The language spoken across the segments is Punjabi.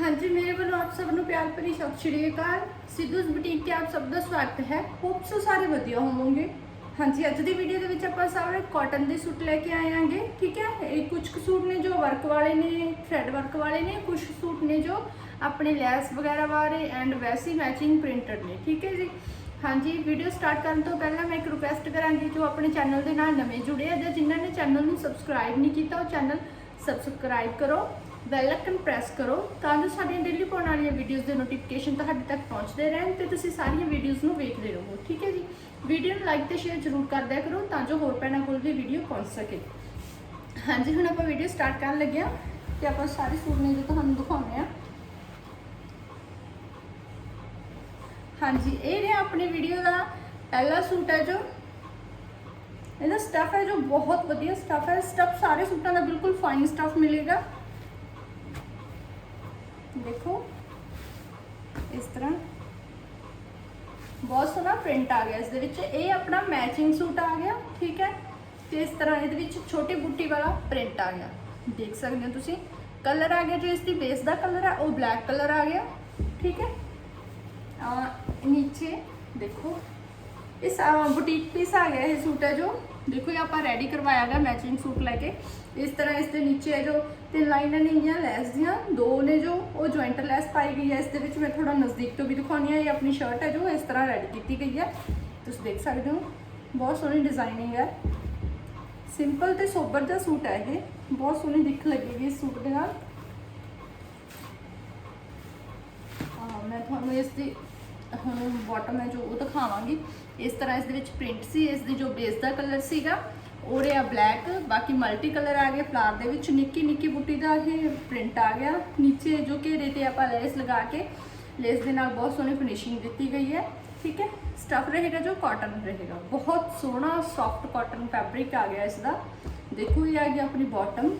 ਹਾਂਜੀ, ਮੇਰੇ ਵੱਲੋਂ ਆਪ ਸਭ ਨੂੰ ਪਿਆਰ ਭਰੀ ਸਤਿ ਸ਼੍ਰੀ ਅਕਾਲ। ਸਿੱਧੂਸ ਬੁਟੀਕ ਤੇ ਆਪ ਸਭ ਦਾ ਸਵਾਗਤ ਹੈ। ਹੋਪ ਸੋ ਸਾਰੇ ਵਧੀਆ ਹੋਵੋਗੇ। ਹਾਂਜੀ, ਅੱਜ ਦੀ ਵੀਡੀਓ ਦੇ ਵਿੱਚ ਆਪਾਂ ਸਾਰੇ ਕਾਟਨ ਦੇ ਸੂਟ ਲੈ ਕੇ ਆਏ ਆਂਗੇ ਠੀਕ ਹੈ? ਇਹ ਕੁਝ ਕੁ ਸੂਟ ਨੇ ਜੋ ਵਰਕ ਵਾਲੇ ਨੇ ਥ੍ਰੈਡ ਵਰਕ ਵਾਲੇ ਨੇ ਕੁਝ ਸੂਟ ਨੇ ਜੋ ਆਪਣੇ ਲੈਸ ਵਗੈਰਾ ਵਾਲੇ ਐਂਡ ਵੈਸੀ ਮੈਚਿੰਗ ਪ੍ਰਿੰਟਡ ਨੇ, ਠੀਕ ਹੈ ਜੀ? ਹਾਂਜੀ ਵੀਡੀਓ ਸਟਾਰਟ ਕਰਨ ਤੋਂ ਪਹਿਲਾਂ ਮੈਂ ਇੱਕ ਰਿਕੁਐਸਟ ਕਰਾਂਗੀ, ਜੋ ਆਪਣੇ ਚੈਨਲ ਦੇ ਨਾਲ ਨਵੇਂ ਜੁੜੇ ਆ ਜਾਂ ਜਿਨ੍ਹਾਂ ਨੇ ਚੈਨਲ ਨੂੰ ਸਬਸਕ੍ਰਾਈਬ ਨਹੀਂ ਕੀਤਾ, ਉਹ ਚੈਨਲ ਸਬਸਕ੍ਰਾਈਬ ਕਰੋ। ਬੈਲ ਆਈਕਨ ਪ੍ਰੈਸ ਕਰੋ ਤਾਂ ਜੋ ਸਾਡੀਆਂ ਡੇਲੀ ਪਾਉਣ ਵਾਲੀਆਂ ਵੀਡੀਓਜ਼ ਦੇ ਨੋਟੀਫਿਕੇਸ਼ਨ ਤੁਹਾਡੇ ਤੱਕ ਪਹੁੰਚਦੇ ਰਹਿਣ ਤੇ ਤੁਸੀਂ ਸਾਰੀਆਂ ਵੀਡੀਓਜ਼ ਨੂੰ ਵੇਖਦੇ ਰਹੋ, ਠੀਕ ਹੈ ਜੀ? ਵੀਡੀਓ ਨੂੰ ਲਾਈਕ ਤੇ ਸ਼ੇਅਰ ਜ਼ਰੂਰ ਕਰਦਿਆ ਕਰੋ ਤਾਂ ਜੋ ਹੋਰ ਭੈਣਾਂ ਕੋਲ ਵੀ ਵੀਡੀਓ ਪਹੁੰਚ ਸਕੇ। ਹਾਂਜੀ, ਹੁਣ ਆਪਾਂ ਵੀਡੀਓ ਸਟਾਰਟ ਕਰਨ ਲੱਗੇ ਹਾਂ ਤੇ ਆਪਾਂ ਸਾਰੇ ਸੂਟ ਨੇ ਜੋ ਤੁਹਾਨੂੰ ਦਿਖਾਉਣੇ ਆ। ਹਾਂਜੀ, ਇਹ ਰਿਹਾ ਆਪਣੀ ਵੀਡੀਓ ਦਾ ਪਹਿਲਾ ਸੂਟ ਹੈ ਜੋ। ਇਹਦਾ ਸਟਫ ਹੈ ਜੋ ਬਹੁਤ ਵਧੀਆ ਸਟਫ ਹੈ। ਸਟਫ ਸਾਰੇ ਸੂਟਾਂ ਦਾ ਬਿਲਕੁਲ ਫਾਈਨ ਸਟਫ ਮਿਲੇਗਾ। ਦੇਖੋ, ਇਸ ਤਰ੍ਹਾਂ ਬਹੁਤ ਸੋਹਣਾ ਪ੍ਰਿੰਟ ਆ ਗਿਆ। ਇਸ ਦੇ ਵਿੱਚ ਇਹ ਆਪਣਾ ਮੈਚਿੰਗ ਸੂਟ ਆ ਗਿਆ, ਠੀਕ ਹੈ? ਤੇ ਇਸ ਤਰ੍ਹਾਂ ਇਹਦੇ ਵਿੱਚ ਛੋਟੀ ਬੁੱਟੀ ਵਾਲਾ ਪ੍ਰਿੰਟ ਆ ਗਿਆ। ਦੇਖ ਸਕਦੇ ਹੋ ਤੁਸੀਂ ਕਲਰ ਆ ਗਿਆ ਜੋ ਇਸ ਦੀ ਬੇਸ ਦਾ ਕਲਰ ਹੈ, ਉਹ ਬਲੈਕ ਕਲਰ ਆ ਗਿਆ, ਠੀਕ ਹੈ? ਆ ਨੀਚੇ ਦੇਖੋ, ਇਸ ਬੁਟੀਕ ਪੀਸ ਆ ਗਿਆ ਇਹ ਸੂਟ ਹੈ ਜੋ। ਦੇਖੋ ਇਹ ਆਪਾਂ ਰੈਡੀ ਕਰਵਾਇਆ ਗਿਆ ਮੈਚਿੰਗ ਸੂਟ ਲੈ ਕੇ। ਇਸ ਤਰ੍ਹਾਂ ਇਸ ਦੇ ਨੀਚੇ ਹੈ ਜੋ ਤਿੰਨ ਲਾਈਨਾਂ ਨੇਗੀਆਂ ਲੈਸ ਦੀਆਂ, ਦੋ ਨੇ ਜੋ ਉਹ ਜੁਆਇੰਟ ਲੈਸ ਪਾਈ ਗਈ ਹੈ। ਇਸ ਦੇ ਵਿੱਚ ਮੈਂ ਥੋੜਾ ਨਜ਼ਦੀਕ ਤੋਂ ਵੀ ਦਿਖਾਉਣੀ ਹੈ। ਇਹ ਆਪਣੀ ਸ਼ਰਟ ਹੈ ਜੋ ਇਸ ਤਰ੍ਹਾਂ ਰੈਡੀ ਕੀਤੀ ਗਈ ਹੈ। ਤੁਸੀਂ ਦੇਖ ਸਕਦੇ ਹੋ, ਬਹੁਤ ਸੋਹਣੀ ਡਿਜ਼ਾਈਨਿੰਗ ਹੈ। ਸਿੰਪਲ ਤੇ ਸੋਬਰ ਦਾ ਸੂਟ ਹੈ ਇਹ। ਬਹੁਤ ਸੋਹਣੀ ਦਿੱਖ ਲੱਗੇਗੀ ਇਸ ਸੂਟ ਦੇ ਨਾਲ। ਮੈਂ ਤੁਹਾਨੂੰ ਇਸ ਦੀ ਹੁਣ ਬਾਟਮ ਹੈ ਜੋ ਉਹ ਦਿਖਾਵਾਂਗੀ। ਇਸ ਤਰ੍ਹਾਂ ਇਸ ਦੇ ਵਿੱਚ ਪ੍ਰਿੰਟ ਸੀ, ਇਸ ਦੀ ਜੋ ਬੇਸ ਦਾ ਕਲਰ ਸੀਗਾ, ਉਹ ਰਿਹਾ ਬਲੈਕ ਬਾਕੀ ਮਲਟੀ ਕਲਰ ਆ ਗਏ। ਫਲਾਰ ਦੇ ਵਿੱਚ ਨਿੱਕੀ ਨਿੱਕੀ ਬੁੱਟੀ ਦਾ ਇਹ ਪ੍ਰਿੰਟ ਆ ਗਿਆ। ਨੀਚੇ ਜੋ ਘੇਰੇ ਤੇ ਆਪਾਂ ਲੈਸ ਲਗਾ ਕੇ ਲੇਸ ਦੇ ਨਾਲ ਬਹੁਤ ਸੋਹਣੀ ਫਿਨਿਸ਼ਿੰਗ ਦਿੱਤੀ ਗਈ ਹੈ। ਠੀਕ ਹੈ? ਸਟਫ ਰਹੇਗਾ ਜੋ ਕਾਟਨ ਰਹੇਗਾ। ਬਹੁਤ ਸੋਹਣਾ ਸੌਫਟ ਕਾਟਨ ਫੈਬਰਿਕ ਆ ਗਿਆ ਇਸ ਦਾ। ਦੇਖੋ, ਇਹ ਆ ਗਿਆ ਆਪਣੀ ਬਾਟਮ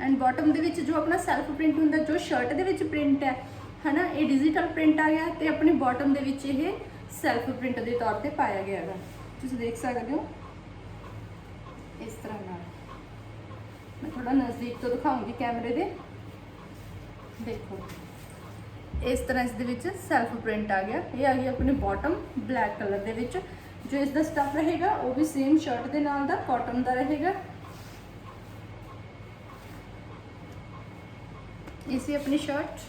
ਐਂਡ ਬਾਟਮ ਦੇ ਵਿੱਚ ਜੋ ਆਪਣਾ ਸੈਲਫ ਪ੍ਰਿੰਟ ਹੁੰਦਾ, ਜੋ ਸ਼ਰਟ ਦੇ ਵਿੱਚ ਪ੍ਰਿੰਟ ਹੈ ਹਨਾ, ਇਹ ਡਿਜੀਟਲ ਪ੍ਰਿੰਟ ਆ ਗਿਆ ਤੇ ਆਪਣੇ ਬਾਟਮ ਦੇ ਵਿੱਚ ਇਹ ਸੈਲਫ ਪ੍ਰਿੰਟ ਦੇ ਤੌਰ ਤੇ ਪਾਇਆ ਗਿਆ ਹੈਗਾ। ਤੁਸੀਂ ਦੇਖ ਸਕਦੇ ਹੋ? ਇਸ ਤਰ੍ਹਾਂ ਨਾਲ। ਮੈਂ ਥੋੜਾ ਨਜ਼ਦੀਕ ਤੋਂ ਦਿਖਾਉਂਗੀ ਕੈਮਰੇ ਦੇ। ਦੇਖੋ। ਇਸ ਤਰ੍ਹਾਂ ਇਸ ਦੇ ਵਿੱਚ ਸੈਲਫ ਪ੍ਰਿੰਟ ਆ ਗਿਆ। ਇਹ ਆ ਗਈ ਆਪਣੇ ਬਾਟਮ ਬਲੈਕ ਕਲਰ ਦੇ ਵਿੱਚ। ਜੋ ਇਸ ਦਾ ਸਟਫ ਰਹੇਗਾ, ਉਹ ਵੀ ਸੇਮ ਸ਼ਰਟ ਦੇ ਨਾਲ ਦਾ ਕਾਟਨ ਦਾ ਰਹੇਗਾ। ਇਹ ਆਪਣੀ ਸ਼ਰਟ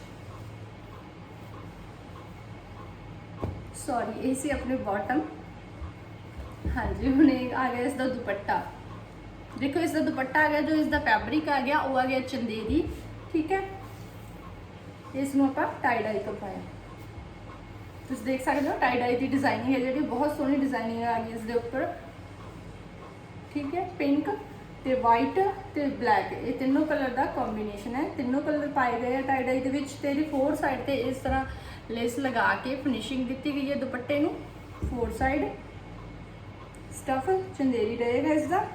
ਸੌਰੀ ਇਹ ਸੀ ਆਪਣੀ ਬਾਟਮ ਹਾਂਜੀ ਹੁਣ ਇਹ ਆ ਗਿਆ ਇਸ ਦਾ ਦੁਪੱਟਾ ਦੇਖੋ ਇਸ ਦਾ ਦੁਪੱਟਾ ਆ ਗਿਆ ਜੋ ਇਸ ਦਾ ਫੈਬਰਿਕ ਆ ਗਿਆ ਉਹ ਆ ਗਿਆ ਚੰਦੇਰੀ ਠੀਕ ਹੈ ਇਸ ਨੂੰ ਆਪਾਂ ਟਾਈ ਡਾਈ ਕਰਵਾਇਆ ਤੁਸੀਂ ਦੇਖ ਸਕਦੇ ਹੋ ਟਾਈ ਡਾਈ ਦੀ ਡਿਜ਼ਾਈਨਿੰਗ ਹੈ ਜਿਹੜੀ ਬਹੁਤ ਸੋਹਣੀ ਡਿਜ਼ਾਈਨਿੰਗ ਆ ਗਈ ਇਸ ਦੇ ਉੱਪਰ ਠੀਕ ਹੈ ਪਿੰਕ ਤੇ ਵਾਈਟ ਤੇ ਬਲੈਕ ਇਹ ਤਿੰਨੋਂ ਕਲਰ ਦਾ ਕੰਬੀਨੇਸ਼ਨ ਹੈ ਤਿੰਨੋਂ ਕਲਰ ਪਾਏ ਗਏ ਆ ਟਾਈ ਡਾਈ ਦੇ ਵਿੱਚ ਤੇ ਇਹਦੀ ਫੋਰ ਸਾਈਡ ਤੇ ਇਸ ਤਰ੍ਹਾਂ ਲੇਸ ਲਗਾ ਕੇ ਫਿਨਿਸ਼ਿੰਗ ਦਿੱਤੀ ਗਈ ਹੈ ਦੁਪੱਟੇ ਨੂੰ। ਫੋਰ ਸਾਈਡ ਸਟਫ ਚੰਦੇਰੀ ਰਹੇਗਾ ਇਸ ਦਾ।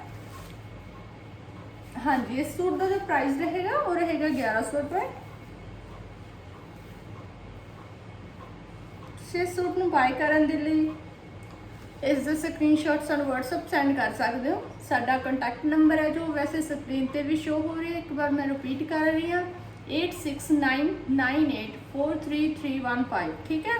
ਹਾਂਜੀ, ਇਸ ਸੂਟ ਦਾ ਜੋ ਪ੍ਰਾਈਸ ਰਹੇਗਾ, ਉਹ ਰਹੇਗਾ 1100 ਰੁਪਏ। ਤੁਸੀਂ ਇਸ ਸੂਟ ਨੂੰ ਬਾਈ ਕਰਨ ਦੇ ਲਈ ਇਸ ਦੇ ਸਕਰੀਨਸ਼ਾਟ ਸਾਨੂੰ WhatsApp ਸੈਂਡ ਕਰ ਸਕਦੇ ਹੋ। ਸਾਡਾ ਕੰਟੈਕਟ ਨੰਬਰ ਹੈ ਜੋ ਵੈਸੇ ਸਕਰੀਨ ਤੇ ਵੀ ਸ਼ੋ ਹੋ ਰਿਹਾ ਹੈ। ਇੱਕ ਵਾਰ ਮੈਂ ਰਿਪੀਟ ਕਰ ਰਹੀ ਹਾਂ। 8699843315 ਠੀਕ ਹੈ?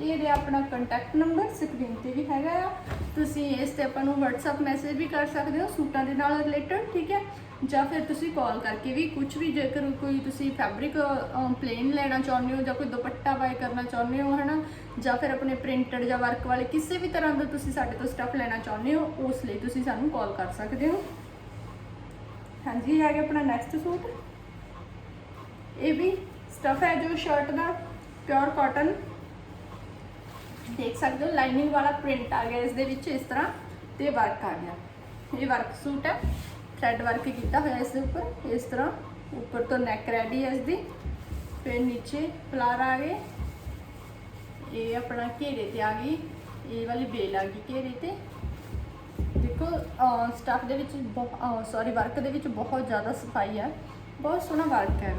ਇਹ ਰਿਹਾ ਆਪਣਾ ਕੰਟੈਕਟ ਨੰਬਰ ਸਕਰੀਨ ਤੇ ਵੀ ਹੈਗਾ ਆ। ਤੁਸੀਂ ਇਸ ਤੇ ਆਪਾਂ ਨੂੰ WhatsApp ਮੈਸੇਜ ਵੀ ਕਰ ਸਕਦੇ ਹੋ, ਸੂਟਾਂ ਦੇ ਨਾਲ ਰਿਲੇਟਡ ਠੀਕ ਹੈ? ਜਾਂ ਫਿਰ ਤੁਸੀਂ ਕਾਲ ਕਰਕੇ ਵੀ ਕੁਝ ਵੀ ਜੇਕਰ ਕੋਈ ਤੁਸੀਂ ਫੈਬਰਿਕ ਪਲੇਨ ਲੈਣਾ ਚਾਹੁੰਦੇ ਹੋ ਜਾਂ ਕੋਈ ਦੁਪੱਟਾ ਬਾਈ ਕਰਨਾ ਚਾਹੁੰਦੇ ਹੋ, ਹਨਾ? ਜਾਂ ਫਿਰ ਆਪਣੇ ਪ੍ਰਿੰਟਡ ਜਾਂ ਵਰਕ ਵਾਲੇ ਕਿਸੇ ਵੀ ਤਰ੍ਹਾਂ ਦਾ ਤੁਸੀਂ ਸਾਡੇ ਤੋਂ ਸਟੱਫ ਲੈਣਾ ਚਾਹੁੰਦੇ ਹੋ, ਉਸ ਲਈ ਤੁਸੀਂ ਸਾਨੂੰ ਕਾਲ ਕਰ ਸਕਦੇ ਹੋ। ਹਾਂਜੀ, ਇਹ ਆ ਗਿਆ ਆਪਣਾ ਨੈਕਸਟ ਸੂਟ। ਇਹ ਵੀ ਸਟਫ ਹੈ ਜੋ ਸ਼ਰਟ ਦਾ ਪਿਓਰ ਕਾਟਨ ਦੇਖ ਸਕਦੇ ਹੋ ਲਾਈਨਿੰਗ ਵਾਲਾ ਪ੍ਰਿੰਟ ਆ ਗਿਆ ਇਸ ਦੇ ਵਿੱਚ ਇਸ ਤਰ੍ਹਾਂ ਤੇ ਵਰਕ ਆ ਗਿਆ। ਇਹ ਵਰਕ ਸੂਟ ਹੈ ਥ੍ਰੈਡ ਵਰਕ ਕੀਤਾ ਹੋਇਆ ਇਸ ਦੇ ਉੱਪਰ। ਇਸ ਤਰ੍ਹਾਂ ਉੱਪਰ ਤੋਂ ਨੈਕ ਰੈਡੀ ਹੈ ਇਸ ਦੀ ਫਿਰ ਨੀਚੇ ਫਲਾਰ ਆ ਗਏ। ਇਹ ਆਪਣਾ ਘੇਰੇ ਤੇ ਆ ਗਈ। ਇਹ ਵਾਲੀ ਬੇਲ ਆ ਗਈ ਘੇਰੇ ਤੇ। ਦੇਖੋ ਸਟਫ ਦੇ ਵਿੱਚ ਸੌਰੀ ਵਰਕ ਦੇ ਵਿੱਚ ਬਹੁਤ ਜ਼ਿਆਦਾ ਸਫ਼ਾਈ ਹੈ। ਬਹੁਤ ਸੋਹਣਾ ਵਰਕ ਹੈ।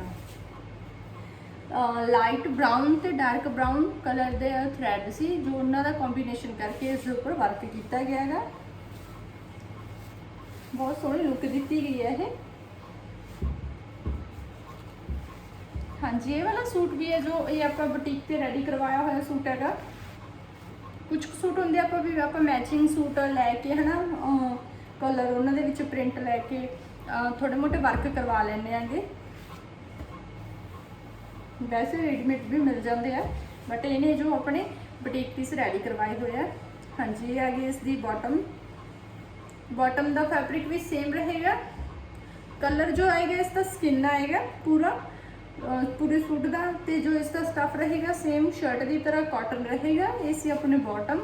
ਲਾਈਟ ਬ੍ਰਾਊਨ ਤੇ ਡਾਰਕ ਬ੍ਰਾਊਨ ਕਲਰ ਦੇ ਥ੍ਰੈਡ ਸੀ, ਜੋ ਉਹਨਾਂ ਦਾ ਕੰਬੀਨੇਸ਼ਨ ਕਰਕੇ ਇਸ ਦੇ ਉੱਪਰ ਵਰਕ ਕੀਤਾ ਗਿਆ ਹੈਗਾ। ਬਹੁਤ ਸੋਹਣੀ ਲੁੱਕ ਦਿੱਤੀ ਗਈ ਹੈ ਇਹ। ਹਾਂਜੀ, ਇਹ ਵਾਲਾ ਸੂਟ ਵੀ ਹੈ ਜੋ ਇਹ ਆਪਾਂ ਬੁਟੀਕ ਤੇ ਰੈਡੀ ਕਰਵਾਇਆ ਹੋਇਆ ਸੂਟ ਹੈਗਾ। ਕੁਝ ਕੁ ਸੂਟ ਹੁੰਦੇ ਆਪਾਂ ਵੀ ਆਪਾਂ ਮੈਚਿੰਗ ਸੂਟ ਲੈ ਕੇ ਹਨਾ ਕਲਰ ਉਹਨਾਂ ਦੇ ਵਿੱਚ ਪ੍ਰਿੰਟ ਲੈ ਕੇ ਥੋੜੇ ਮੋਟੇ ਵਰਕ ਕਰਵਾ ਲੈਂਦੇ ਆਂਗੇ। ਵੈਸੇ ਰੈਡੀਮੇਡ ਵੀ ਮਿਲ ਜਾਂਦੇ ਆ ਬਟ ਇਹਨੇ ਜੋ ਆਪਣੇ ਬੁਟੀਕ ਪੀਸ ਰੈਡੀ ਕਰਵਾਏ ਹੋਏ ਆ। ਹਾਂਜੀ, ਇਹ ਆ ਗਈ ਇਸ ਦੀ ਬਾਟਮ ਬਾਟਮ ਦਾ ਫੈਬਰਿਕ ਵੀ ਸੇਮ ਰਹੇਗਾ। ਕਲਰ ਜੋ ਆਏਗਾ, ਇਸ ਦਾ ਸਕਿਨ ਆਏਗਾ ਪੂਰਾ। ਪੂਰੇ ਸੂਟ ਦਾ ਤੇ ਜੋ ਇਸ ਦਾ ਸਟਫ ਰਹੇਗਾ ਸੇਮ ਸ਼ਰਟ ਦੀ ਤਰ੍ਹਾਂ ਕਾਟਨ ਰਹੇਗਾ। ਇਹ ਸੀ ਆਪਣੇ ਬਾਟਮ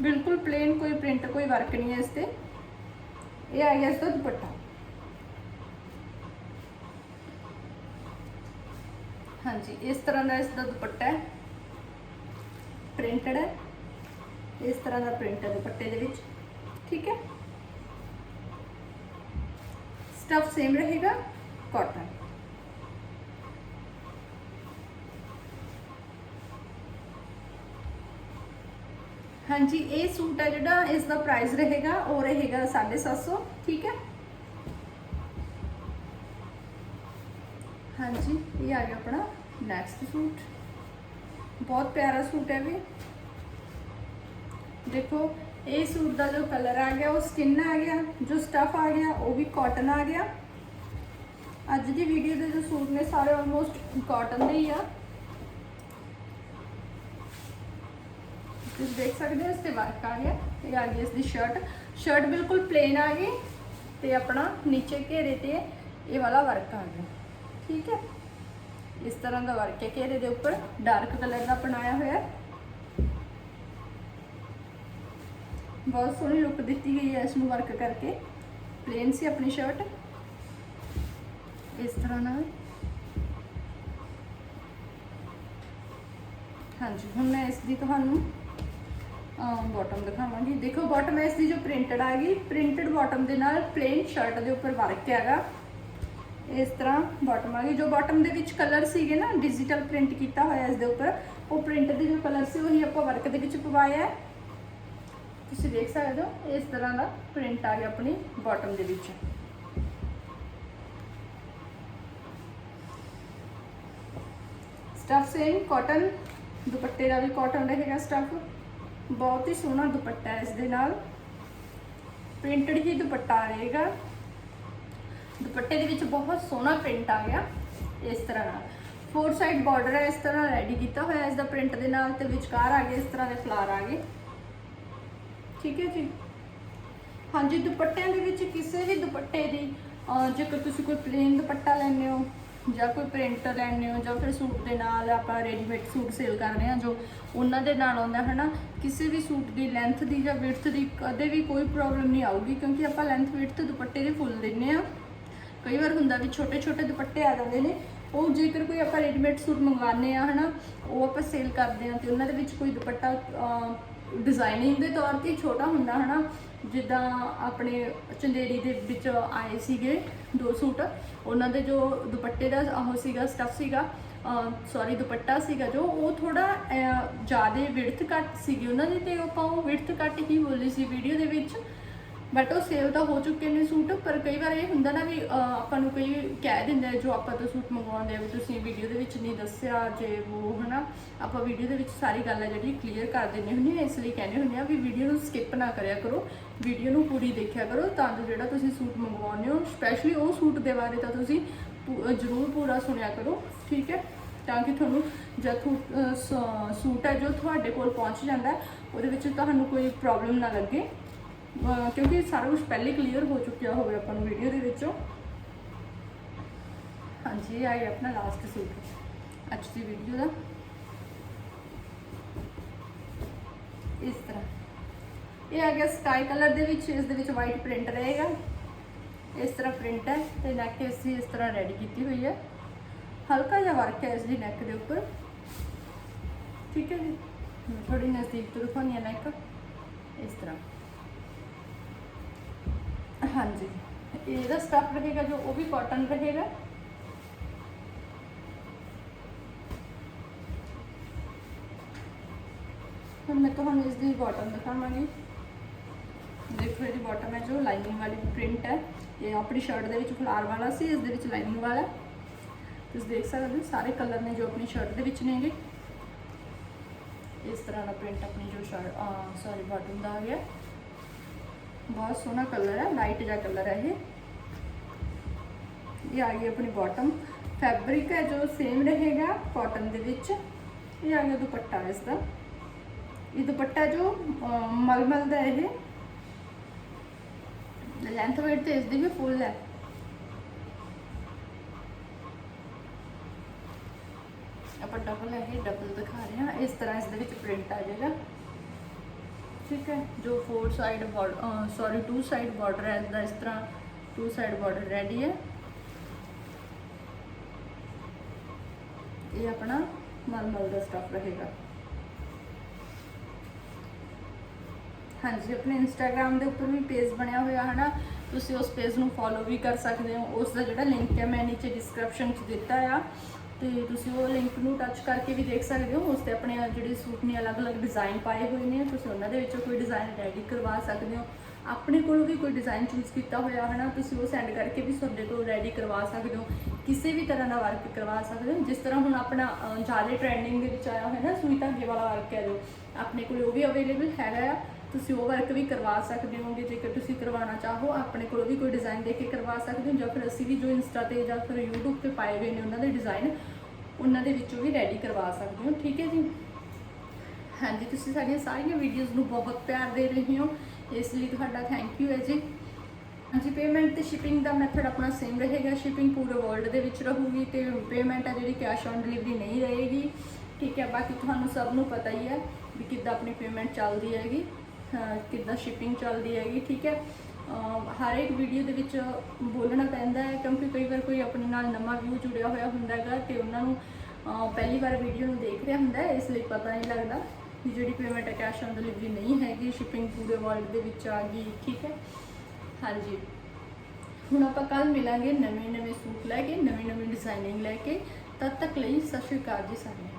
ਬਿਲਕੁਲ ਪਲੇਨ ਕੋਈ ਪ੍ਰਿੰਟ ਕੋਈ ਵਰਕ ਨਹੀਂ ਹੈ ਇਸ ਤੇ। ਇਹ ਆ ਗਿਆ ਇਸ ਦਾ ਦੁਪੱਟਾ। ਹਾਂਜੀ, ਇਸ ਤਰ੍ਹਾਂ ਦਾ ਇਸ ਦਾ ਦੁਪੱਟਾ ਹੈ। ਪ੍ਰਿੰਟਡ ਹੈ। ਇਸ ਤਰ੍ਹਾਂ ਦਾ ਪ੍ਰਿੰਟ ਹੈ ਦੁਪੱਟੇ ਦੇ ਵਿੱਚ। ਠੀਕ ਹੈ? ਸਟਫ ਸੇਮ ਰਹੇਗਾ ਕਾਟਨ ਹਾਂਜੀ, ਇਹ ਸੂਟ ਹੈ ਜਿਹੜਾ ਇਸ ਦਾ ਪ੍ਰਾਈਸ ਰਹੇਗਾ, ਉਹ ਰਹੇਗਾ 750 ਠੀਕ ਹੈ? ਹਾਂਜੀ, ਇਹ ਆ ਗਿਆ ਆਪਣਾ ਨੈਕਸਟ ਸੂਟ। ਬਹੁਤ ਪਿਆਰਾ ਸੂਟ ਹੈ ਵੀ। ਦੇਖੋ, ਇਹ ਸੂਟ ਦਾ ਜੋ ਕਲਰ ਆ ਗਿਆ, ਉਹ ਸਕਿਨ ਆ ਗਿਆ, ਜੋ ਸਟਫ ਆ ਗਿਆ, ਉਹ ਵੀ ਕਾਟਨ ਆ ਗਿਆ। ਅੱਜ ਦੀ ਵੀਡੀਓ ਦੇ ਜੋ ਸੂਟ ਨੇ, ਸਾਰੇ ਆਲਮੋਸਟ ਕਾਟਨ ਦੇ ਹੀ ਆ। ਤੁਸੀਂ ਦੇਖ ਸਕਦੇ ਹੋ, ਇਸ ਤੇ ਵਰਕ ਆ ਗਿਆ। ਇਹ ਆ ਗਈ ਇਸ ਦੀ ਸ਼ਰਟ ਸ਼ਰਟ ਬਿਲਕੁਲ ਪਲੇਨ ਆ ਗਈ ਤੇ ਆਪਣਾ ਨੀਚੇ ਘੇਰੇ ਤੇ ਇਹ ਵਾਲਾ ਵਰਕ ਆ ਗਿਆ। ਠੀਕ ਹੈ? ਇਸ ਤਰ੍ਹਾਂ ਦਾ ਵਰਕ ਹੈ ਘੇਰੇ ਦੇ ਉੱਪਰ ਡਾਰਕ ਕਲਰ ਦਾ ਬਣਾਇਆ ਹੋਇਆ ਹੈ। ਬਹੁਤ ਸੋਹਣੀ ਲੁੱਕ ਦਿੱਤੀ ਗਈ ਹੈ ਇਸ ਨੂੰ ਵਰਕ ਕਰਕੇ। ਪਲੇਨ ਸੀ ਆਪਣੀ ਸ਼ਰਟ ਇਸ ਤਰ੍ਹਾਂ ਨਾਲ। ਹਾਂਜੀ, ਹੁਣ ਮੈਂ ਇਸ ਦੀ ਤੁਹਾਨੂੰ ਬਾਟਮ ਦਿਖਾਵਾਂਗੀ। ਦੇਖੋ ਬਾਟਮ ਇਸ ਦੀ ਜੋ ਪ੍ਰਿੰਟਡ ਆ ਗਈ ਪ੍ਰਿੰਟਡ ਬਾਟਮ ਦੇ ਨਾਲ ਪਲੇਨ ਸ਼ਰਟ ਦੇ ਉੱਪਰ ਵਰਕ ਹੈਗਾ। ਇਸ ਤਰ੍ਹਾਂ ਬਾਟਮ ਆ ਗਈ ਜੋ ਬਾਟਮ ਦੇ ਵਿੱਚ ਕਲਰ ਸੀਗੇ ਨਾ ਡਿਜੀਟਲ ਪ੍ਰਿੰਟ ਕੀਤਾ ਹੋਇਆ ਇਸ ਦੇ ਉੱਪਰ, ਉਹ ਪ੍ਰਿੰਟ ਦੇ ਜੋ ਕਲਰ ਸੀ, ਉਹੀ ਆਪਾਂ ਵਰਕ ਦੇ ਵਿੱਚ ਪਵਾਇਆ ਹੈ। ਤੁਸੀਂ ਦੇਖ ਸਕਦੇ ਹੋ, ਇਸ ਤਰ੍ਹਾਂ ਦਾ ਪ੍ਰਿੰਟ ਆ ਗਿਆ ਆਪਣੀ ਬਾਟਮ ਦੇ ਵਿੱਚ। ਸਟਫ ਸੇਮ ਕਾਟਨ ਦੁਪੱਟੇ ਦਾ ਵੀ ਕਾਟਨ ਰਹੇਗਾ ਸਟਫ ਬਹੁਤ ਹੀ ਸੋਹਣਾ ਦੁਪੱਟਾ ਹੈ ਇਸ ਦੇ ਨਾਲ। ਪ੍ਰਿੰਟਡ ਹੀ ਦੁਪੱਟਾ ਰਹੇਗਾ। ਦੁਪੱਟੇ ਦੇ ਵਿੱਚ ਬਹੁਤ ਸੋਹਣਾ ਪ੍ਰਿੰਟ ਆ ਗਿਆ ਇਸ ਤਰ੍ਹਾਂ ਨਾਲ। ਫੋਰ ਸਾਈਡ ਬਾਰਡਰ ਹੈ, ਇਸ ਤਰ੍ਹਾਂ ਰੈਡੀ ਕੀਤਾ ਹੋਇਆ ਇਸ ਦਾ ਪ੍ਰਿੰਟ ਦੇ ਨਾਲ ਤੇ ਵਿਚਕਾਰ ਆ ਗਏ, ਇਸ ਤਰ੍ਹਾਂ ਦੇ ਫਲਾਰ ਆ ਗਏ। ਠੀਕ ਹੈ ਜੀ? ਹਾਂਜੀ, ਦੁਪੱਟਿਆਂ ਦੇ ਵਿੱਚ ਕਿਸੇ ਵੀ ਦੁਪੱਟੇ ਦੀ ਜੇਕਰ ਤੁਸੀਂ ਕੋਈ ਪਲੇਨ ਦੁਪੱਟਾ ਲੈਂਦੇ ਹੋ ਜਾਂ ਕੋਈ ਪ੍ਰਿੰਟ ਲੈਂਦੇ ਹੋ ਜਾਂ ਫਿਰ ਸੂਟ ਦੇ ਨਾਲ ਆਪਾਂ ਰੈਡੀਮੇਡ ਸੂਟ ਸੇਲ ਕਰ ਰਹੇ ਹਾਂ ਜੋ ਉਹਨਾਂ ਦੇ ਨਾਲ ਆਉਂਦਾ ਹੈ ਨਾ ਕਿਸੇ ਵੀ ਸੂਟ ਦੀ ਲੈਂਥ ਦੀ ਜਾਂ ਵਿਡਥ ਦੀ ਕਦੇ ਵੀ ਕੋਈ ਪ੍ਰੋਬਲਮ ਨਹੀਂ ਆਊਗੀ ਕਿਉਂਕਿ ਆਪਾਂ ਲੈਂਥ ਵਿਡਥ ਦੁਪੱਟੇ ਦੇ ਫੁੱਲ ਦਿੰਨੇ ਆ ਕਈ ਵਾਰ ਹੁੰਦਾ ਵੀ ਛੋਟੇ ਛੋਟੇ ਦੁਪੱਟੇ ਆ ਜਾਂਦੇ ਨੇ, ਉਹ ਜੇਕਰ ਕੋਈ ਆਪਾਂ ਰੈਡੀਮੇਡ ਸੂਟ ਮੰਗਵਾਉਂਦੇ ਆ ਹਨਾ, ਉਹ ਆਪਾਂ ਸੇਲ ਕਰਦੇ ਆ ਤੇ ਉਹਨਾਂ ਦੇ ਵਿੱਚ ਕੋਈ ਦੁਪੱਟਾ ਡਿਜ਼ਾਈਨਿੰਗ ਦੇ ਤੌਰ ਤੇ ਛੋਟਾ ਹੁੰਦਾ, ਹਨਾ, ਜਿੱਦਾਂ ਆਪਣੇ ਚੰਦੇਰੀ ਦੇ ਵਿੱਚ ਆਏ ਸੀਗੇ ਦੋ ਸੂਟ, ਉਹਨਾਂ ਦੇ ਜੋ ਦੁਪੱਟੇ ਦਾ ਉਹ ਸੀਗਾ ਸਟਫ ਸੀਗਾ ਸੌਰੀ ਦੁਪੱਟਾ ਸੀਗਾ ਜੋ, ਉਹ ਥੋੜਾ ਜ਼ਿਆਦਾ ਵਿੜਥ ਕੱਟ ਸੀਗੀ ਉਹਨਾਂ ਦੀ ਤੇ ਆਪਾਂ ਉਹ ਵਿੜਥ ਕੱਟ ਹੀ ਬੋਲੀ ਸੀ ਵੀਡੀਓ ਦੇ ਵਿੱਚ ਬਟ ਉਹ ਸੇਲ ਤਾਂ ਹੋ ਚੁੱਕੇ ਨੇ ਸੂਟ, ਪਰ ਕਈ ਵਾਰ ਇਹ ਹੁੰਦਾ ਨਾ ਵੀ ਆਪਾਂ ਨੂੰ ਕੋਈ ਕਹਿ ਦਿੰਦਾ ਜੋ ਆਪਾਂ ਤੋਂ ਸੂਟ ਮੰਗਵਾਉਂਦੇ ਆ ਵੀ ਤੁਸੀਂ ਵੀਡੀਓ ਦੇ ਵਿੱਚ ਨਹੀਂ ਦੱਸਿਆ ਜੇ ਉਹ ਹਨਾ? ਆਪਾਂ ਵੀਡੀਓ ਦੇ ਵਿੱਚ ਸਾਰੀ ਗੱਲ ਹੈ ਜਿਹੜੀ ਕਲੀਅਰ ਕਰ ਦਿੰਦੇ ਹੁੰਦੇ ਆ, ਇਸ ਲਈ ਕਹਿੰਦੇ ਹੁੰਦੇ ਆ ਵੀ ਵੀਡੀਓ ਨੂੰ ਸਕਿਪ ਨਾ ਕਰਿਆ ਕਰੋ। ਵੀਡੀਓ ਨੂੰ ਪੂਰੀ ਦੇਖਿਆ ਕਰੋ, ਤਾਂ ਜੋ ਜਿਹੜਾ ਤੁਸੀਂ ਸੂਟ ਮੰਗਵਾਉਂਦੇ ਹੋ ਸਪੈਸ਼ਲੀ ਉਹ ਸੂਟ ਦੇ ਬਾਰੇ ਤਾਂ ਤੁਸੀਂ ਪੂ- ਜ਼ਰੂਰ ਪੂਰਾ ਸੁਣਿਆ ਕਰੋ, ਠੀਕ ਹੈ? ਤਾਂ ਕਿ ਤੁਹਾਨੂੰ ਜਦ ਸੂਟ ਹੈ ਜੋ ਤੁਹਾਡੇ ਕੋਲ ਪਹੁੰਚ ਜਾਂਦਾ, ਉਹਦੇ ਵਿੱਚ ਤੁਹਾਨੂੰ ਕੋਈ ਪ੍ਰੋਬਲਮ ਨਾ ਲੱਗੇ। ਕਿਉਂਕਿ ਸਾਰਾ ਕੁਝ ਪਹਿਲੇ ਕਲੀਅਰ ਹੋ ਚੁੱਕਿਆ ਹੋਵੇ ਆਪਾਂ ਨੂੰ ਵੀਡੀਓ ਦੇ ਵਿੱਚੋਂ। ਹਾਂਜੀ, ਇਹ ਆ ਆਪਣਾ ਲਾਸਟ ਸੂਟ ਅੱਜ ਦੀ ਵੀਡੀਓ ਦਾ। ਇਸ ਤਰ੍ਹਾਂ। ਇਹ ਆ ਗਿਆ ਸਕਾਈ ਕਲਰ ਦੇ ਵਿੱਚ, ਇਸ ਦੇ ਵਿੱਚ ਵਾਈਟ ਪ੍ਰਿੰਟ ਰਹੇਗਾ। ਇਸ ਤਰ੍ਹਾਂ ਪ੍ਰਿੰਟ ਹੈ, ਤੇ ਨੈਕ ਇਸ ਦੀ ਇਸ ਤਰ੍ਹਾਂ ਰੈਡੀ ਕੀਤੀ ਹੋਈ ਹੈ। ਹਲਕਾ ਜਿਹਾ ਵਰਕ ਹੈ ਇਸ ਦੀ ਨੈਕ ਦੇ ਉੱਪਰ। ਠੀਕ ਹੈ ਜੀ? ਮੈਂ ਥੋੜੀ ਨਜ਼ਦੀਕ ਤੋਂ ਦਿਖਾਉਂਦੀ ਹਾਂ ਨੈਕ ਇਸ ਤਰ੍ਹਾਂ। ਹਾਂਜੀ। ਇਹਦਾ ਸਟਫ ਰਹੇਗਾ ਜੋ ਉਹ ਵੀ ਕਾਟਨ ਰਹੇਗਾ। ਹੁਣ ਮੈਂ ਤੁਹਾਨੂੰ ਇਸ ਦੀ ਬਾਟਮ ਦਿਖਾਵਾਂਗੀ। ਦੇਖੋ ਇਹਦੀ ਬਾਟਮ ਹੈ ਜੋ ਲਾਈਨਿੰਗ ਵਾਲੀ ਪ੍ਰਿੰਟ ਹੈ। ਇਹ ਆਪਣੀ ਸ਼ਰਟ ਦੇ ਵਿੱਚ ਫਲਾਰ ਵਾਲਾ ਸੀ ਇਸ ਦੇ ਵਿੱਚ ਲਾਈਨਿੰਗ ਵਾਲਾ ਤੁਸੀਂ ਦੇਖ ਸਕਦੇ ਹੋ, ਸਾਰੇ ਕਲਰ ਨੇ ਜੋ ਆਪਣੀ ਸ਼ਰਟ ਦੇ ਵਿੱਚ ਨੇਗੇ। ਇਸ ਤਰ੍ਹਾਂ ਦਾ ਪ੍ਰਿੰਟ ਆਪਣੀ ਜੋ ਸ਼ਰਟ ਸੌਰੀ ਬਾਟਮ ਦਾ ਆ ਗਿਆ। ਬਹੁਤ ਸੋਹਣਾ ਕਲਰ ਹੈ ਲਾਈਟ ਜਿਹਾ ਕਲਰ ਹੈ ਇਹ ਇਹ ਆ ਗਈ ਆਪਣੀ ਬਾਟਮ ਫੈਬਰਿਕ ਹੈ ਜੋ ਸੇਮ ਰਹੇਗਾ ਕਾਟਨ ਦੇ ਵਿੱਚ ਇਹ ਆ ਗਿਆ ਦੁਪੱਟਾ ਇਸ ਦਾ ਇਹ ਦੁਪੱਟਾ ਜੋ ਮਲਮਲ ਦਾ ਇਹ ਲੈਂਥ ਵੇਟ ਤੇ ਇਸ ਦੀ ਵੀ ਫੁੱਲ ਹੈ ਆਪਾਂ ਡਬਲ ਇਹ ਡਬਲ ਦਿਖਾ ਰਹੇ ਹਾਂ ਇਸ ਤਰ੍ਹਾਂ ਇਸ ਦੇ ਵਿੱਚ ਪ੍ਰਿੰਟ ਆ ਜਾਏਗਾ ਠੀਕ ਹੈ, ਜੋ four side border sorry two side border ਹੈ ਇਸਦਾ ਇਸ ਤਰ੍ਹਾਂ ਟੂ ਸਾਈਡ ਬਾਰਡਰ ਰੈਡੀ ਹੈ। ਇਹ ਆਪਣਾ ਮਲਮਲ ਦਾ ਸਟਫ ਰਹੇਗਾ। ਹਾਂਜੀ, ਆਪਣੇ ਇੰਸਟਾਗ੍ਰam ਦੇ ਉੱਪਰ ਵੀ ਪੇਜ ਬਣਿਆ ਹੋਇਆ ਹੈ ਨਾ ਤੁਸੀਂ ਉਸ ਪੇਜ ਨੂੰ ਫੋਲੋ ਵੀ ਕਰ ਸਕਦੇ ਹੋ। ਉਸ ਦਾ ਜਿਹੜਾ ਲਿੰਕ ਹੈ, ਮੈਂ ਨੀਚੇ ਡਿਸਕ੍ਰਿਪਸ਼ਨ 'ਚ ਦਿੱਤਾ ਆ। ਤੇ ਤੁਸੀਂ ਉਹ ਲਿੰਕ ਨੂੰ ਟੱਚ ਕਰਕੇ ਵੀ ਦੇਖ ਸਕਦੇ ਹੋ। ਉਸ ਤੇ ਆਪਣੇ ਜਿਹੜੇ ਸੂਟ ਨੇ ਅਲੱਗ-ਅਲੱਗ ਡਿਜ਼ਾਈਨ ਪਾਏ ਹੋਏ ਨੇ। ਤੁਸੀਂ ਉਹਨਾਂ ਦੇ ਵਿੱਚੋਂ ਕੋਈ ਡਿਜ਼ਾਈਨ ਰੈਡੀ ਕਰਵਾ ਸਕਦੇ ਹੋ। ਆਪਣੇ ਕੋਲੋਂ ਵੀ ਕੋਈ ਡਿਜ਼ਾਈਨ ਚੂਜ਼ ਕੀਤਾ ਹੋਇਆ ਹੈ ਨਾ ਤੁਸੀਂ ਉਹ ਸੈਂਡ ਕਰਕੇ ਵੀ ਤੁਹਾਡੇ ਕੋਲ ਰੈਡੀ ਕਰਵਾ ਸਕਦੇ ਹੋ। ਕਿਸੇ ਵੀ ਤਰ੍ਹਾਂ ਦਾ ਵਰਕ ਕਰਵਾ ਸਕਦੇ ਹੋ। ਜਿਸ ਤਰ੍ਹਾਂ ਹੁਣ ਆਪਣਾ ਅਹ, ਜ਼ਿਆਦਾ ਟ੍ਰੈਂਡਿੰਗ ਦੇ ਵਿੱਚ ਆਇਆ ਹੋਇਆ ਨਾ ਸੂਈ ਧਾਗੇ ਵਾਲਾ ਵਰਕ ਹੈ ਜੋ ਆਪਣੇ ਕੋਲ ਉਹ ਵੀ ਅਵੇਲੇਬਲ ਹੈਗਾ ਆ। ਤੁਸੀਂ ਉਹ ਵਰਕ ਵੀ ਕਰਵਾ ਸਕਦੇ ਹੋਗੇ ਜੇਕਰ ਤੁਸੀਂ ਕਰਵਾਉਣਾ ਚਾਹੋ, ਆਪਣੇ ਕੋਲ ਵੀ ਕੋਈ ਡਿਜ਼ਾਈਨ ਦੇ ਕੇ ਕਰਵਾ ਸਕਦੇ ਹੋ, ਜਾਂ ਫਿਰ ਅਸੀਂ ਵੀ ਜੋ ਇੰਸਟਾ ਤੇ ਜਾਂ ਫਿਰ YouTube ਤੇ ਪਾਏ ਹੋਏ ਨੇ ਉਹਨਾਂ ਦੇ ਡਿਜ਼ਾਈਨ ਉਹਨਾਂ ਦੇ ਵਿੱਚੋਂ ਵੀ ਰੈਡੀ ਕਰਵਾ ਸਕਦੇ ਹੋ, ਠੀਕ ਹੈ ਜੀ? ਹਾਂਜੀ, ਤੁਸੀਂ ਸਾਡੀਆਂ ਸਾਰੀਆਂ ਵੀਡੀਓਜ਼ ਨੂੰ ਬਹੁਤ ਪਿਆਰ ਦੇ ਰਹੇ ਹੋ, ਇਸ ਲਈ ਤੁਹਾਡਾ ਥੈਂਕ ਯੂ ਹੈ ਜੀ। ਹਾਂਜੀ ਪੇਮੈਂਟ ਤੇ ਸ਼ਿਪਿੰਗ ਦਾ ਮੈਥਡ ਆਪਣਾ ਸੇਮ ਰਹੇਗਾ ਸ਼ਿਪਿੰਗ ਪੂਰੇ ਵਰਲਡ ਦੇ ਵਿੱਚ ਰਹੂਗੀ ਤੇ ਪੇਮੈਂਟ ਹੈ ਜਿਹੜੀ ਕੈਸ਼ ਔਨ ਡਿਲੀਵਰੀ ਨਹੀਂ ਰਹੇਗੀ, ਠੀਕ ਹੈ, ਬਾਕੀ ਤੁਹਾਨੂੰ ਸਭ ਨੂੰ ਪਤਾ ਹੀ ਹੈ ਵੀ ਕਿੱਦਾਂ ਆਪਣੀ ਪੇਮੈਂਟ ਚੱਲਦੀ ਹੈਗੀ। ਕਿੱਦਾਂ ਸ਼ਿਪਿੰਗ ਚੱਲਦੀ ਹੈਗੀ, ਠੀਕ ਹੈ? ਹਰ ਇੱਕ ਵੀਡੀਓ ਦੇ ਵਿੱਚ ਬੋਲਣਾ ਪੈਂਦਾ ਹੈ, ਕਿਉਂਕਿ ਕਈ ਵਾਰ ਕੋਈ ਆਪਣੇ ਨਾਲ ਨਵਾਂ ਵਿਊ ਜੁੜਿਆ ਹੋਇਆ ਹੁੰਦਾ ਹੈਗਾ ਤੇ ਉਹਨਾਂ ਨੂੰ ਪਹਿਲੀ ਵਾਰ ਵੀਡੀਓ ਨੂੰ ਦੇਖ ਰਿਹਾ ਹੁੰਦਾ ਹੈ, ਇਸ ਲਈ ਪਤਾ ਨਹੀਂ ਲੱਗਦਾ ਕਿ ਜਿਹੜੀ ਪੇਮੈਂਟ ਹੈ ਕੈਸ਼ ਔਨ ਡਿਲੀਵਰੀ ਨਹੀਂ ਹੈਗੀ ਸ਼ਿਪਿੰਗ ਪੂਰੇ ਵਰਲਡ ਦੇ ਵਿੱਚ ਆ ਗਈ, ਠੀਕ ਹੈ? ਹਾਂਜੀ। ਹੁਣ ਆਪਾਂ ਕੱਲ ਮਿਲਾਂਗੇ ਨਵੇਂ ਨਵੇਂ ਸੂਟ ਲੈ ਕੇ ਨਵੀਂ ਨਵੀਂ ਡਿਜ਼ਾਈਨਿੰਗ ਲੈ ਕੇ। ਤਦ ਤੱਕ ਲਈ ਸਤਿ ਸ਼੍ਰੀ ਅਕਾਲ ਜੀ ਸਾਰਿਆਂ